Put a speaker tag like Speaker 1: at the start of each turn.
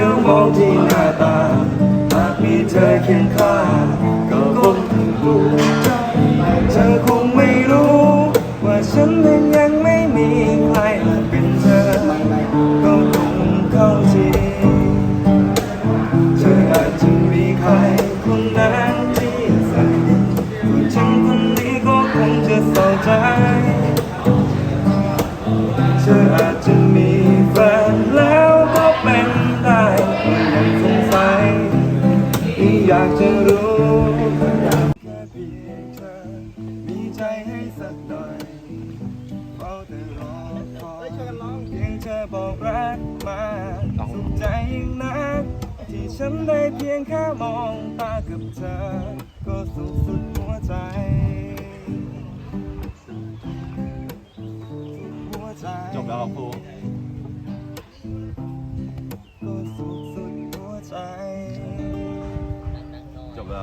Speaker 1: ยวมองที่หน้าตา หากมีเธอเคียงข้างก็คงรู้ใจเธอคงไม่รู้ ว่าฉันนั้นยังไม่มีใครเป็นเธอ ก็คงเข้าใจเธออาจจะมีใครคนนั้นที่ใส่ส่ฉันคนนี้ก็คงจะเศร้าใจ อยากจะรู้แค่เพียงเธอมีใจให้สักหน่อยเฝ้าแต่รอคอยเพียงเธอบอกรักมาสุขใจยิ่งนักที่ฉันได้เพียงแค่มองตากับเธอ ก็สุขสุดหัวใจหัวใจจบแล้วเหรอครู
Speaker 2: বা